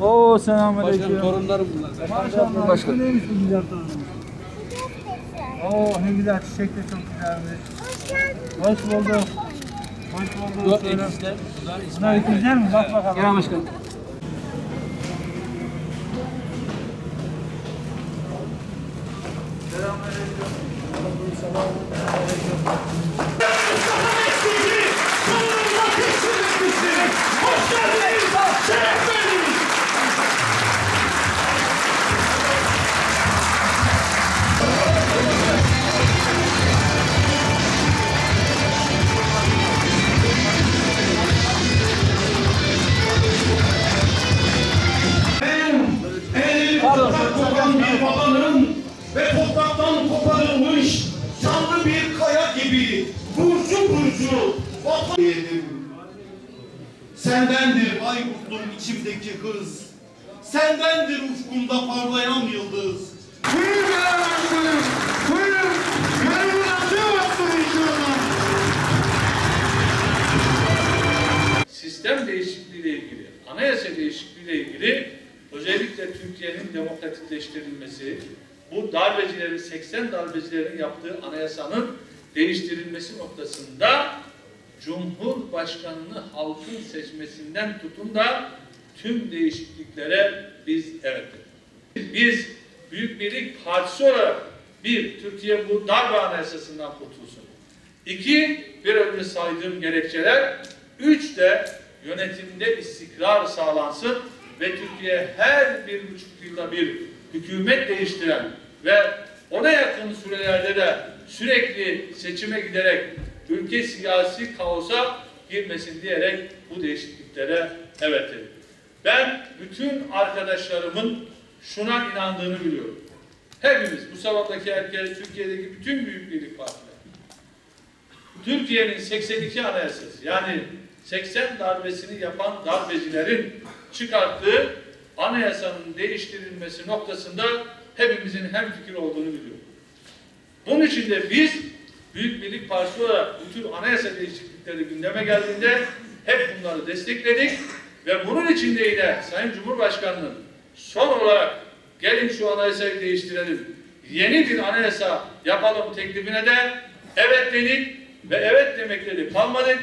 Oo selamünaleyküm. Torunlarım bunlar. Maşallah. Başkan. Neymiş bu güzel torunumuz? Oo ne güzel çiçek de çok güzelmiş. Hoş bulduk. Hoş bulduk. Şöyle- Enişte, bunlar ikizler mi? Bak bakalım. Genel Başkan. Kopan bir babanın ve topraktan koparılmış canlı bir kaya gibi burcu burcu vatan. Sendendir ay kurdum içimdeki hız. Sendendir ufkumda parlayan yıldız. Buyurun başkanım. Buyurun. Görevini açamazsın inşallah. sistem değişikliğiyle ilgili, anayasa değişikliğiyle ilgili özellikle Türkiye'nin demokratikleştirilmesi, bu darbecilerin, 80 darbecilerin yaptığı anayasanın değiştirilmesi noktasında Cumhurbaşkanını halkın seçmesinden tutun da tüm değişikliklere biz evet dedik. Biz Büyük Birlik Partisi olarak bir, Türkiye bu darbe anayasasından kurtulsun. İki, bir önce saydığım gerekçeler. Üç de yönetimde istikrar sağlansın ve Türkiye her bir buçuk yılda bir hükümet değiştiren ve ona yakın sürelerde de sürekli seçime giderek ülke siyasi kaosa girmesin diyerek bu değişikliklere evet dedim. Ben bütün arkadaşlarımın şuna inandığını biliyorum. Hepimiz, bu salondaki herkes, Türkiye'deki bütün büyük birlik partiler, Türkiye'nin 82 anayasası yani 80 darbesini yapan darbecilerin çıkarttığı anayasanın değiştirilmesi noktasında hepimizin hemfikir olduğunu biliyorum. Bunun için de biz Büyük Birlik Partisi olarak bu tür anayasa değişiklikleri gündeme geldiğinde hep bunları destekledik ve bunun için de yine Sayın Cumhurbaşkanı'nın son olarak gelin şu anayasayı değiştirelim, yeni bir anayasa yapalım teklifine de evet dedik ve evet demekle de kalmadık.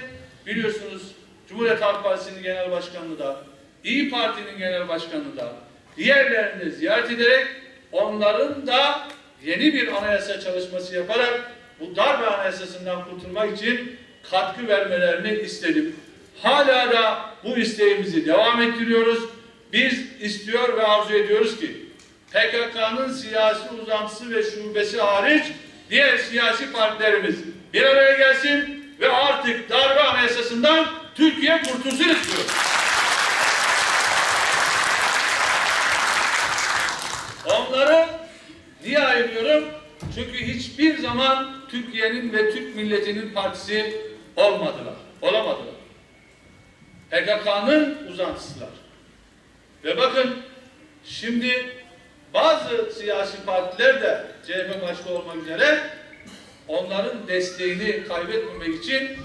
Biliyorsunuz Cumhuriyet Halk Partisi'nin genel başkanlığı da, İyi Parti'nin genel başkanlığı da, diğerlerini ziyaret ederek onların da yeni bir anayasa çalışması yaparak bu darbe anayasasından kurtulmak için katkı vermelerini istedim. Hala da bu isteğimizi devam ettiriyoruz. Biz istiyor ve arzu ediyoruz ki PKK'nın siyasi uzantısı ve şubesi hariç diğer siyasi partilerimiz bir araya gelsin ve artık darbe anayasasından Türkiye kurtulsun istiyoruz. Onları niye ayırıyorum? Çünkü hiçbir zaman Türkiye'nin ve Türk milletinin partisi olmadılar, olamadılar. PKK'nın uzantısılar. Ve bakın şimdi bazı siyasi partiler de CHP başta olmak üzere onların desteğini kaybetmemek için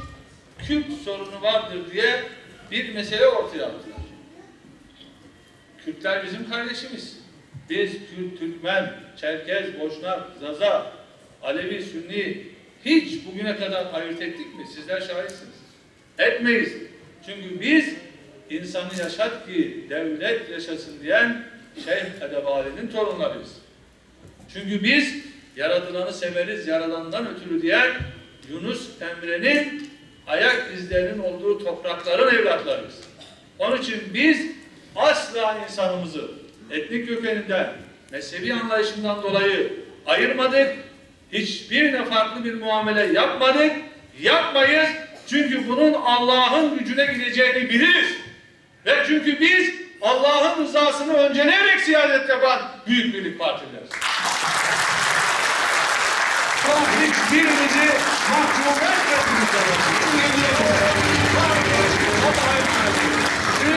Kürt sorunu vardır diye bir mesele ortaya attılar. Kürtler bizim kardeşimiz. Biz Kürt, Türkmen, Çerkez, Boşnak, Zaza, Alevi, Sünni hiç bugüne kadar ayırt ettik mi? Sizler şahitsiniz. Etmeyiz. Çünkü biz insanı yaşat ki devlet yaşasın diyen Şeyh Edebali'nin torunlarıyız. Çünkü biz yaratılanı severiz yaradandan ötürü diyen Yunus Emre'nin ayak izlerinin olduğu toprakların evlatlarıyız. Onun için biz asla insanımızı etnik kökeninden, mezhebi anlayışından dolayı ayırmadık. Hiçbirine farklı bir muamele yapmadık. Yapmayız. Çünkü bunun Allah'ın gücüne gideceğini biliriz. Ve çünkü biz Allah'ın rızasını önceleyerek siyaset yapan büyük birlik partileriz. Hiçbirimizi mahkum etmediniz.